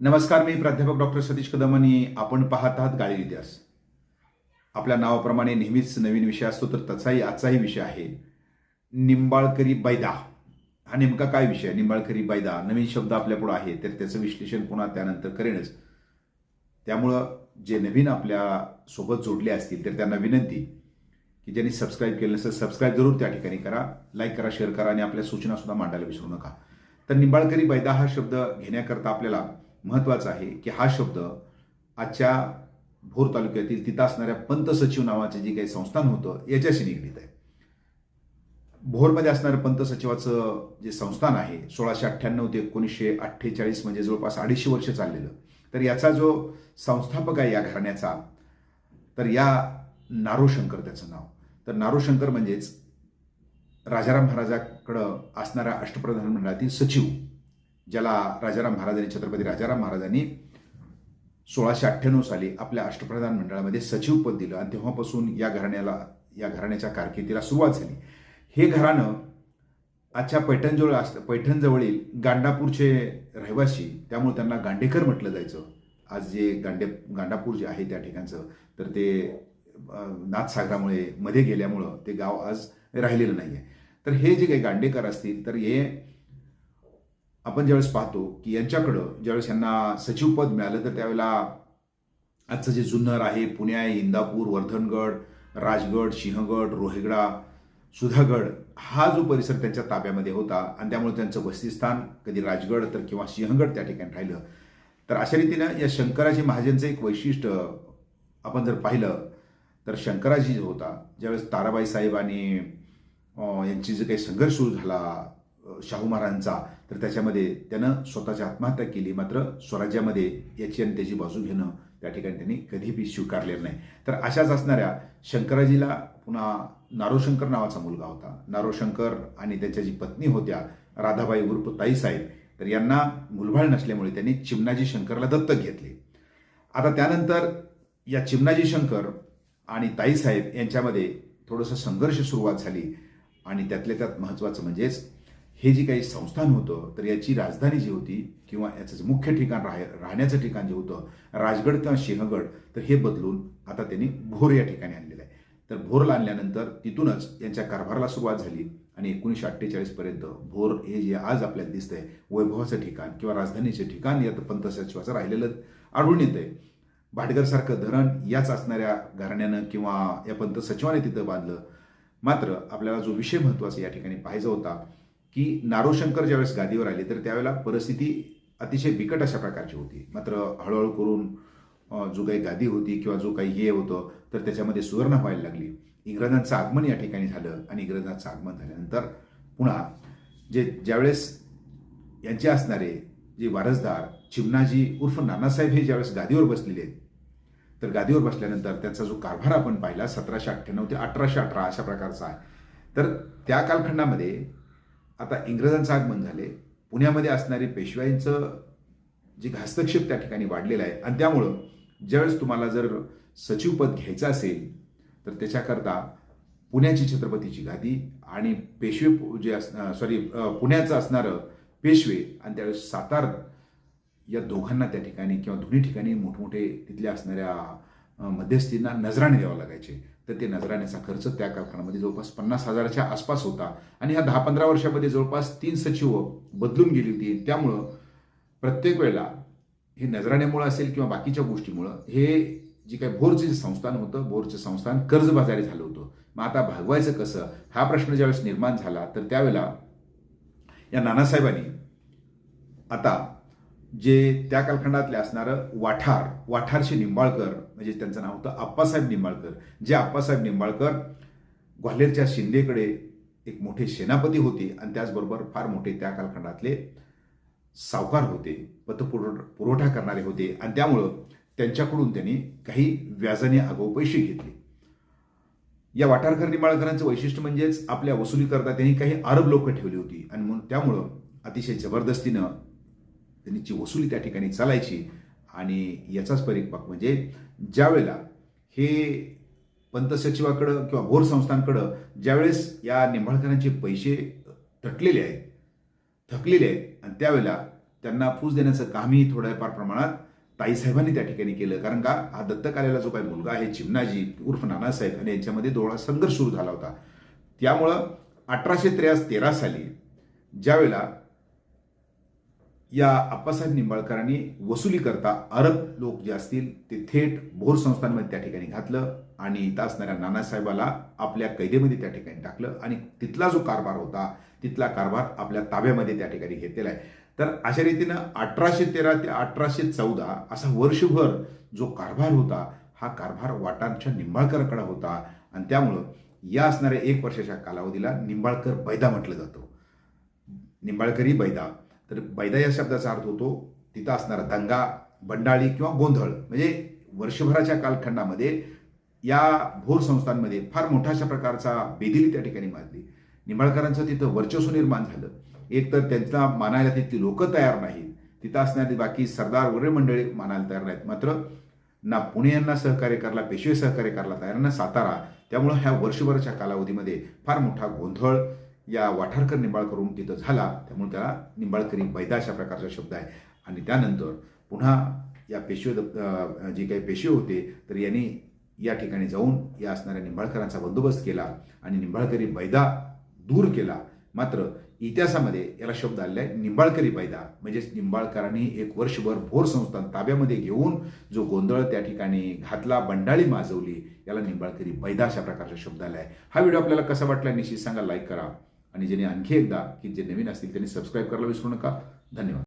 नमस्कार मी प्राध्यापक डॉक्टर सतीश कदम आणि आपण पाहत आहात गाळी इतिहास. आपल्या नावाप्रमाणे नेहमीच नवीन विषय असतो तर तसाही आजचाही विषय आहे. निंबाळकरी बैदा. हा नेमका काय विषय आहे? निंबाळकरी बैदा. नवीन शब्द आपल्यापुढे आहे तर त्याचं विश्लेषण पुन्हा त्यानंतर करेनच. त्यामुळं जे नवीन आपल्यासोबत जोडले असतील तर त्यांना विनंती की ज्यांनी सबस्क्राईब केलं नसेल सबस्क्राईब जरूर त्या ठिकाणी करा. लाईक करा शेअर करा आणि आपल्या सूचनासुद्धा मांडायला विसरू नका. तर निंबाळकरी बैदा हा शब्द घेण्याकरता आपल्याला महत्त्वाचं आहे की हा शब्द आजच्या भोर तालुक्यातील तिथं असणाऱ्या पंत सचिव नावाचे जे काही संस्थान होतं याच्याशी निगडीत आहे. भोरमध्ये असणारं पंत सचिवाचं जे संस्थान आहे सोळाशे अठ्ठ्याण्णव ते एकोणीसशे अठ्ठेचाळीस म्हणजे जवळपास अडीचशे वर्ष चाललेलं. तर याचा जो संस्थापक आहे या घराण्याचा तर या नारोशंकर त्याचं नाव. तर नारोशंकर म्हणजेच राजाराम महाराजाकडं असणाऱ्या अष्टप्रधान मंडळातील सचिव. ज्याला राजाराम महाराजांनी छत्रपती राजाराम महाराजांनी सोळाशे अठ्ठ्याण्णव साली आपल्या अष्टप्रधान मंडळामध्ये सचिव पद दिलं आणि तेव्हापासून या घराण्याला या घराण्याच्या कारकिर्दीला सुरुवात झाली. हे घराणं आजच्या पैठणजवळ अस पैठणजवळील गांडापूरचे रहिवासी त्यामुळे त्यांना गांडेकर म्हटलं जायचं. आज जे गांडे गांडापूर जे आहे त्या ठिकाणचं तर ते नाथसागरामुळे मध्ये गेल्यामुळं ते गाव आज राहिलेलं नाही आहे तर हे जे काही गांडेकर असतील तर हे आपण ज्यावेळेस पाहतो की यांच्याकडं ज्यावेळेस यांना सचिवपद मिळालं तर त्यावेळेला आजचं जे जुन्नर आहे पुणे आहे इंदापूर वर्धनगड राजगड सिंहगड रोहेगडा सुधागड हा जो परिसर त्यांच्या ताब्यामध्ये होता आणि त्यामुळे त्यांचं वसतिस्थान कधी राजगड तर किंवा सिंहगड त्या ठिकाणी राहिलं. तर अशा रीतीनं या शंकराजी महाजनचं एक वैशिष्ट्य आपण जर पाहिलं तर शंकराजी जो होता ज्यावेळेस ताराबाई साहेब आणि यांची जो काही संघर्ष सुरू झाला शाहू महाराजांचा तर त्याच्यामध्ये त्यानं स्वतःची आत्महत्या केली. मात्र स्वराज्यामध्ये याची आणि त्याची बाजू घेणं त्या ठिकाणी त्यांनी कधीही स्वीकारलेलं नाही. तर अशाच असणाऱ्या शंकराजीला पुन्हा नारोशंकर नावाचा मुलगा होता. नारोशंकर आणि त्यांच्या जी पत्नी होत्या राधाबाई उर्फ ताईसाहेब तर यांना मुलबाळ नसल्यामुळे त्यांनी चिमणाजी शंकरला दत्तक घेतले. आता त्यानंतर या चिमणाजी शंकर आणि ताईसाहेब यांच्यामध्ये थोडंसं संघर्ष सुरुवात झाली आणि त्यातल्या त्यात महत्त्वाचं म्हणजेच हे जे काही संस्थान होतं तर याची राजधानी जी होती किंवा याचं जे मुख्य ठिकाण राह राहण्याचं ठिकाण जे होतं राजगड किंवा सिंहगड तर हे बदलून आता त्यांनी भोर या ठिकाणी आणलेलं आहे. तर भोरला आणल्यानंतर तिथूनच यांच्या कारभाराला सुरुवात झाली आणि एकोणीसशे अठ्ठेचाळीसपर्यंत भोर हे जे आज आपल्याला दिसतंय वैभवाचं ठिकाण किंवा राजधानीचे ठिकाण या पंत सचिवाचं राहिलेलं आढळून येतंय. भाटघरसारखं धरण याच असणाऱ्या घराण्यानं किंवा या पंत सचिवाने तिथं बांधलं. मात्र आपल्याला जो विषय महत्त्वाचा या ठिकाणी पाहायचा होता की नारोशंकर ज्यावेळेस गादीवर आले तर त्यावेळेला परिस्थिती अतिशय बिकट अशा प्रकारची होती. मात्र हळूहळू करून जो काही गादी होती किंवा जो काही हे होतं तर त्याच्यामध्ये सुवर्ण व्हायला लागली. इंग्रजांचं आगमन या ठिकाणी झालं आणि इंग्रजांचं आगमन झाल्यानंतर पुन्हा जे ज्यावेळेस यांचे असणारे जे वारसदार चिमणाजी उर्फ नानासाहेब हे ज्यावेळेस गादीवर बसलेले आहेत तर गादीवर बसल्यानंतर त्यांचा जो कारभार आपण पाहिला सतराशे अठ्ठ्याण्णव ते अठराशे अठरा अशा प्रकारचा आहे. तर त्या कालखंडामध्ये आता इंग्रजांचं आगमन झाले. पुण्यामध्ये असणारे पेशव्यांचं जे हस्तक्षेप त्या ठिकाणी वाढलेलं आहे आणि त्यामुळं ज्यावेळेस तुम्हाला जर सचिवपद घ्यायचं असेल तर त्याच्याकरता पुण्याची छत्रपतीची गादी आणि पेशवे जे अस सॉरी पुण्याचं असणारं पेशवे आणि त्यावेळेस सातार या दोघांना त्या ठिकाणी किंवा दोन्ही ठिकाणी मोठमोठे तिथल्या असणाऱ्या मध्यस्थींना नजराणे द्यावं लागायचे. तर ते नजराण्याचा खर्च त्या कारखान्यामध्ये जवळपास पन्नास हजाराच्या आसपास होता. आणि ह्या दहा पंधरा वर्षामध्ये जवळपास तीन सचिव बदलून गेली होती. त्यामुळं प्रत्येक वेळेला हे नजराण्यामुळं असेल किंवा बाकीच्या गोष्टीमुळं हे जे काही भोरचं जे संस्थान होतं भोरचं संस्थान कर्जबाजारी झालं होतं. मग आता भागवायचं कसं? हा प्रश्न ज्यावेळेस निर्माण झाला तर त्यावेळेला या नानासाहेबांनी आता जे त्या कालखंडातले असणारं वाठार वाठारशी निंबाळकर म्हणजे त्यांचं नाव होतं आप्पासाहेब निंबाळकर. जे आप्पासाहेब निंबाळकर ग्वाल्हेरच्या शिंदेकडे एक मोठे सेनापती होते आणि त्याचबरोबर फार मोठे त्या कालखंडातले सावकार होते पतपुरव पुरवठा करणारे होते आणि त्यामुळं त्यांच्याकडून त्यांनी काही व्याजाने आगाऊ पैसे घेतले. या वाटारकर निंबाळकरांचं वैशिष्ट्य म्हणजेच आपल्या वसुलीकरता त्यांनी काही अरब लोक ठेवली होती आणि म्हणून त्यामुळं अतिशय जबरदस्तीनं त्यांची वसुली त्या ठिकाणी चालायची आणि याचाच परिपाक म्हणजे ज्यावेळेला हे पंत सचिवाकडं किंवा भोर संस्थांकडं ज्यावेळेस या निंबाळकरांचे पैसे तटलेले आहेत थकलेले आहेत आणि त्यावेळेला त्यांना फूस देण्याचं कामही थोड्याफार प्रमाणात ताईसाहेबांनी त्या ठिकाणी केलं. कारण का? हा दत्तक आलेला जो काही मुलगा आहे चिमनाजी उर्फ नानासाहेब आणि यांच्यामध्ये दोळा संघर्ष सुरू झाला होता. त्यामुळं अठराशे त्रेस तेरा साली ज्यावेळेला या आप्पासाहेब निंबाळकरांनी वसुली करता अरब लोक जे असतील ते थेट भोर संस्थांमध्ये त्या ठिकाणी घातलं आणि इथं असणाऱ्या नानासाहेबाला आपल्या कैदेमध्ये त्या ठिकाणी टाकलं आणि तिथला जो कारभार होता तिथला कारभार आपल्या ताब्यामध्ये त्या ठिकाणी घेतलेला आहे. तर अशा रीतीनं अठराशे तेरा ते अठराशे चौदा असा वर्षभर जो कारभार होता हा कारभार वाटांच्या निंबाळकरकडे होता आणि त्यामुळं या असणाऱ्या एक वर्षाच्या कालावधीला निंबाळकर बैदा म्हटलं जातं. निंबाळकरी बैदा. तर बैदा या शब्दाचा अर्थ होतो तिथं असणारा दंगा बंडाळी किंवा गोंधळ. म्हणजे वर्षभराच्या कालखंडामध्ये या भोर संस्थांमध्ये फार मोठा अशा प्रकारचा बेदिली त्या ठिकाणी माजली निंबाळकरांचं तिथं वर्चस्व निर्माण झालं. एक तर त्यांचा मानायला तिथली लोक तयार नाहीत. तिथं असणारी बाकी सरदार वगैरे मंडळी मानायला तयार नाहीत. मात्र ना पुणे यांना सहकार्य करायला पेशवे सहकार्य करायला तयार ना सातारा. त्यामुळं ह्या वर्षभराच्या कालावधीमध्ये फार मोठा गोंधळ या वाठारकर निंबाळकरून तिथं झाला. त्यामुळे त्याला निंबाळकरी बैदा अशा प्रकारचा शब्द आहे. आणि त्यानंतर पुन्हा या पेशवे जे काही पेशवे होते तर यांनी या ठिकाणी जाऊन या असणाऱ्या निंबाळकरांचा बंदोबस्त केला आणि निंबाळकरी बैदा दूर केला. मात्र इतिहासामध्ये याला शब्द आलेला आहे निंबाळकरी बैदा. म्हणजेच निंबाळकरांनी एक वर्षभर भोर संस्थान ताब्यामध्ये घेऊन जो गोंधळ त्या ठिकाणी घातला बंडाळी माजवली याला निंबाळकरी बैदा अशा प्रकारचा शब्द आला आहे. हा व्हिडिओ आपल्याला कसा वाटला निश्चित सांगा लाईक करा. आणि ज्यांनी आणखी एकदा की जे नवीन असतील त्यांनी सबस्क्राईब करायला विसरू नका. धन्यवाद.